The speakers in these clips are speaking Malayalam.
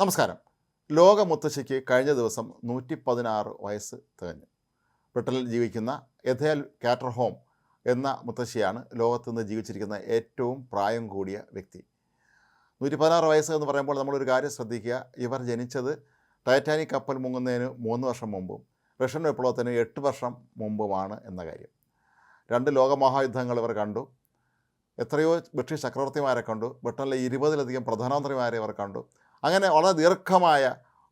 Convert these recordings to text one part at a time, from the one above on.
നമസ്കാരം. ലോക മുത്തശ്ശിക്ക് കഴിഞ്ഞ ദിവസം നൂറ്റി പതിനാറ് വയസ്സ് തികഞ്ഞു. ബ്രിട്ടനിൽ ജീവിക്കുന്ന എഥേൽ കാറ്റർഹോം എന്ന മുത്തശ്ശിയാണ് ലോകത്ത് നിന്ന് ജീവിച്ചിരിക്കുന്ന ഏറ്റവും പ്രായം കൂടിയ വ്യക്തി. നൂറ്റി പതിനാറ് വയസ്സ് എന്ന് പറയുമ്പോൾ നമ്മളൊരു കാര്യം ശ്രദ്ധിക്കുക. ഇവർ ജനിച്ചത് ടൈറ്റാനിക് കപ്പൽ മുങ്ങുന്നതിന് മൂന്ന് വർഷം മുമ്പും റഷ്യൻ വിപ്ലവത്തിന് എട്ട് വർഷം മുമ്പുമാണ് എന്ന കാര്യം. രണ്ട് ലോകമഹായുദ്ധങ്ങൾ ഇവർ കണ്ടു. എത്രയോ ബ്രിട്ടീഷ് ചക്രവർത്തിമാരെ കണ്ടു. ബ്രിട്ടനിലെ ഇരുപതിലധികം പ്രധാനമന്ത്രിമാരെ ഇവർ കണ്ടു. അങ്ങനെ വളരെ ദീർഘമായ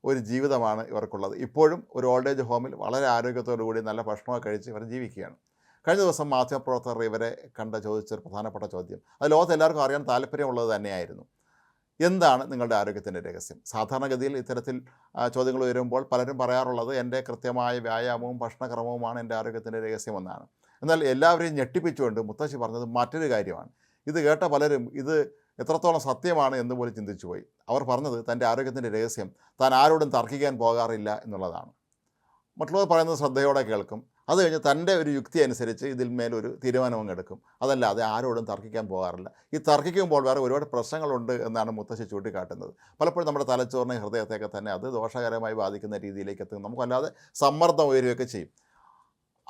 ഒരു ജീവിതമാണ് ഇവർക്കുള്ളത്. ഇപ്പോഴും ഒരു ഓൾഡ് ഏജ് ഹോമിൽ വളരെ ആരോഗ്യത്തോടു കൂടി നല്ല ഭക്ഷണമൊക്കെ കഴിച്ച് ഇവർ ജീവിക്കുകയാണ്. കഴിഞ്ഞ ദിവസം മാധ്യമപ്രവർത്തകർ ഇവരെ കണ്ട ചോദിച്ചൊരു പ്രധാനപ്പെട്ട ചോദ്യം. അത് ലോകത്ത് എല്ലാവർക്കും അറിയാൻ താല്പര്യമുള്ളത് തന്നെയായിരുന്നു. എന്താണ് നിങ്ങളുടെ ആരോഗ്യത്തിന്റെ രഹസ്യം? സാധാരണഗതിയിൽ ഇത്തരത്തിൽ ചോദ്യങ്ങൾ വരുമ്പോൾ പലരും പറയാറുള്ളത് എന്റെ കൃത്യമായ വ്യായാമവും ഭക്ഷണക്രമവുമാണ് എന്റെ ആരോഗ്യത്തിന്റെ രഹസ്യമെന്നാണ് എന്നാൽ എല്ലാവരെയും ഞെട്ടിപ്പിച്ചുകൊണ്ട് മുത്തശ്ശി പറഞ്ഞത് മറ്റൊരു കാര്യമാണ്. ഇത് കേട്ട പലരും ഇത് എത്രത്തോളം സത്യമാണ് എന്ന് പോലും ചിന്തിച്ചു പോയി അവർ പറഞ്ഞത് തന്റെ ആരോഗ്യത്തിന്റെ രഹസ്യം താൻ ആരോടും തർക്കിക്കാൻ പോകാറില്ല എന്നുള്ളതാണ്. മറ്റുള്ളവർ പറയുന്നത് ശ്രദ്ധയോടെ കേൾക്കും. അത് കഴിഞ്ഞ് തന്റെ ഒരു യുക്തി അനുസരിച്ച് ഇതിൽ മേലൊരു തീരുമാനവും എടുക്കും. അതല്ലാതെ ആരോടും തർക്കിക്കാൻ പോകാറില്ല. ഈ തർക്കിക്കുമ്പോൾ വേറെ ഒരുപാട് പ്രശ്നങ്ങളുണ്ട് എന്നാണ് മുത്തശ്ശി ചൂണ്ടിക്കാട്ടുന്നത്. പലപ്പോഴും നമ്മുടെ തലച്ചോറിനെ ഹൃദയത്തെയൊക്കെ തന്നെ അത് ദോഷകരമായി ബാധിക്കുന്ന രീതിയിലേക്ക് എത്തും. നമുക്കല്ലാതെ സമ്മർദ്ദം ഉയരുകയൊക്കെ ചെയ്യും.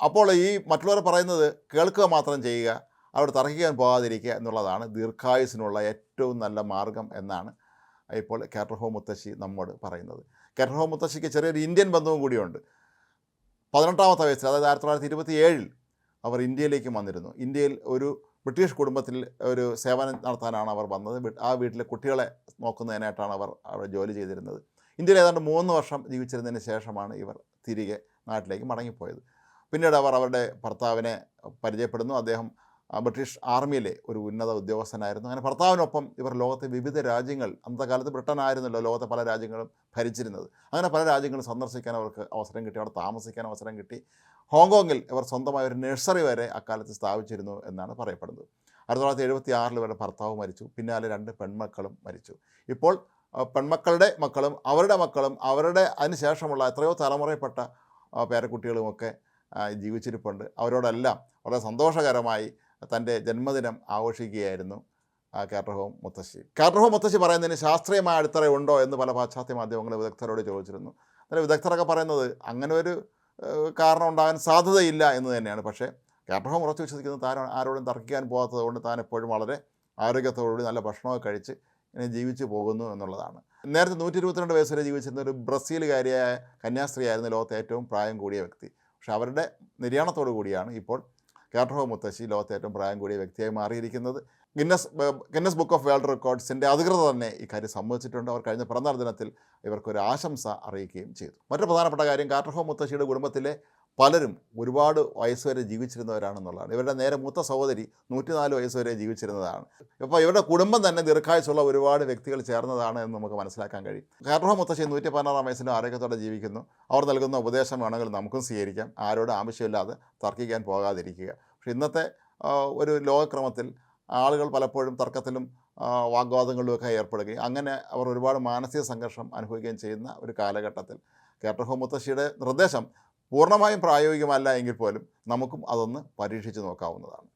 അപ്പോൾ ഈ മറ്റുള്ളവർ പറയുന്നത് കേൾക്കുക മാത്രം ചെയ്യുക അവിടെ തർക്കിക്കാൻ പോകാതിരിക്കുക എന്നുള്ളതാണ് ദീർഘായുസിനുള്ള ഏറ്റവും നല്ല മാർഗം എന്നാണ് ഇപ്പോൾ കാറ്റർഹോ മുത്തശ്ശി നമ്മോട് പറയുന്നത്. കാറ്റർഹോ മുത്തശ്ശിക്ക് ചെറിയൊരു ഇന്ത്യൻ ബന്ധവും കൂടിയുണ്ട്. പതിനെട്ടാമത്തെ വയസ്സിൽ അതായത് ആയിരത്തി തൊള്ളായിരത്തി ഇരുപത്തി ഏഴിൽ അവർ ഇന്ത്യയിലേക്ക് വന്നിരുന്നു. ഇന്ത്യയിൽ ഒരു ബ്രിട്ടീഷ് കുടുംബത്തിൽ ഒരു സേവനം നടത്താനാണ് അവർ വന്നത്. ആ വീട്ടിലെ കുട്ടികളെ നോക്കുന്നതിനായിട്ടാണ് അവർ അവിടെ ജോലി ചെയ്തിരുന്നത്. ഇന്ത്യയിൽ ഏതാണ്ട് മൂന്ന് വർഷം ജീവിച്ചിരുന്നതിന് ശേഷമാണ് ഇവർ തിരികെ നാട്ടിലേക്ക് മടങ്ങിപ്പോയത്. പിന്നീട് അവർ അവരുടെ ഭർത്താവിനെ പരിചയപ്പെടുന്നു. അദ്ദേഹം ബ്രിട്ടീഷ് ആർമിയിലെ ഒരു ഉന്നത ഉദ്യോഗസ്ഥനായിരുന്നു. അങ്ങനെ ഭർത്താവിനൊപ്പം ഇവർ ലോകത്തെ വിവിധ രാജ്യങ്ങൾ അന്നത്തെ കാലത്ത് ബ്രിട്ടൻ ആയിരുന്നല്ലോ ലോകത്തെ പല രാജ്യങ്ങളും ഭരിച്ചിരുന്നത്. അങ്ങനെ പല രാജ്യങ്ങളും സന്ദർശിക്കാൻ അവർക്ക് അവസരം കിട്ടി അവിടെ താമസിക്കാൻ അവസരം കിട്ടി. ഹോങ്കോങ്ങിൽ ഇവർ സ്വന്തമായ ഒരു നഴ്സറി വരെ അക്കാലത്ത് സ്ഥാപിച്ചിരുന്നു എന്നാണ് പറയപ്പെടുന്നത്. ആയിരത്തി തൊള്ളായിരത്തി എഴുപത്തി ആറിൽ ഇവരുടെ ഭർത്താവ് മരിച്ചു. പിന്നാലെ രണ്ട് പെൺമക്കളും മരിച്ചു. ഇപ്പോൾ പെൺമക്കളുടെ മക്കളും അവരുടെ മക്കളും അവരുടെ അതിനുശേഷമുള്ള എത്രയോ തലമുറയിൽപ്പെട്ട പേരക്കുട്ടികളുമൊക്കെ ജീവിച്ചിരിപ്പുണ്ട്. അവരോടെല്ലാം വളരെ സന്തോഷകരമായി തന്റെ ജന്മദിനം ആഘോഷിക്കുകയായിരുന്നു കാറ്റർഹോം മുത്തശ്ശി. കാറ്റർഹോം മുത്തശ്ശി പറയുന്നതിന് ശാസ്ത്രീയമായ അടിത്തറ ഉണ്ടോ എന്ന് പല പാശ്ചാത്യ മാധ്യമങ്ങൾ വിദഗ്ധരോട് ചോദിച്ചിരുന്നു. അതിൽ വിദഗ്ധരൊക്കെ പറയുന്നത് അങ്ങനെ ഒരു കാരണം ഉണ്ടാകാൻ സാധ്യതയില്ല എന്ന് തന്നെയാണ്. പക്ഷേ കാറ്റർഹോം ഉറച്ചു വിശ്വസിക്കുന്നത് താൻ ആരോടും തർക്കിക്കാൻ പോകാത്തത് കൊണ്ട് താൻ എപ്പോഴും വളരെ ആരോഗ്യത്തോടുകൂടി നല്ല ഭക്ഷണമൊക്കെ കഴിച്ച് ഇങ്ങനെ ജീവിച്ചു പോകുന്നു എന്നുള്ളതാണ്. നേരത്തെ നൂറ്റി ഇരുപത്തിരണ്ട് വയസ്സ് വരെ ജീവിച്ചിരുന്ന ഒരു ബ്രസീലുകാരിയായ കന്യാസ്ത്രീയായിരുന്നു ലോകത്തെ ഏറ്റവും പ്രായം കൂടിയ വ്യക്തി. പക്ഷെ അവരുടെ നിര്യാണത്തോടു കൂടിയാണ് ഇപ്പോൾ കാറ്റർഹോ മുത്തശ്ശി? ലോകത്തെ ഏറ്റവും പ്രായം കൂടിയ വ്യക്തിയായി മാറിയിരിക്കുന്നത്. Guinness Guinness book of world റെക്കോർഡ്സിന്റെ അധികൃതർ തന്നെ ഇക്കാര്യം സമ്മതിച്ചിട്ടുണ്ട്. അവർ കഴിഞ്ഞ പിറന്നാൾ ദിനത്തിൽ ഇവർക്കൊരു ആശംസ അറിയിക്കുകയും ചെയ്തു. മറ്റൊരു പ്രധാനപ്പെട്ട കാര്യം കാർട്ടർഹോ മുത്തശ്ശിയുടെ കുടുംബത്തിലെ പലരും ഒരുപാട് വയസ്സ് വരെ ജീവിച്ചിരുന്നവരാണെന്നുള്ളതാണ്. ഇവരുടെ നേരെ മൂത്ത സഹോദരി നൂറ്റിനാല് വയസ്സ് വരെ ജീവിച്ചിരുന്നതാണ്. ഇപ്പോൾ ഇവരുടെ കുടുംബം തന്നെ ദീർഘായുസുള്ള ഒരുപാട് വ്യക്തികൾ ചേർന്നതാണ് എന്ന് നമുക്ക് മനസ്സിലാക്കാൻ കഴിയും. കാരണം മുത്തശ്ശി നൂറ്റി പതിനാറാം വയസ്സിലും ആരോഗ്യത്തോടെ ജീവിക്കുന്നു. അവർ നൽകുന്ന ഉപദേശം വേണമെങ്കിൽ നമുക്കും സ്വീകരിക്കാം. ആരോട് ആവശ്യമില്ലാതെ തർക്കിക്കാൻ പോകാതിരിക്കുക. പക്ഷെ ഇന്നത്തെ ഒരു ലോകക്രമത്തിൽ ആളുകൾ പലപ്പോഴും തർക്കത്തിലും വാഗ്വാദങ്ങളിലും വാഗ്വാദങ്ങളിലുമൊക്കെ ഏർപ്പെടുകയും അങ്ങനെ അവർ ഒരുപാട് മാനസിക സംഘർഷം അനുഭവിക്കുകയും ചെയ്യുന്ന ഒരു കാലഘട്ടത്തിൽ കേട്ടർഹോ മുത്തശ്ശിയുടെ നിർദ്ദേശം പൂർണമായും പ്രായോഗികമല്ല എങ്കിൽ പോലും നമുക്കും അതൊന്ന് പരീക്ഷിച്ച് നോക്കാവുന്നതാണ്.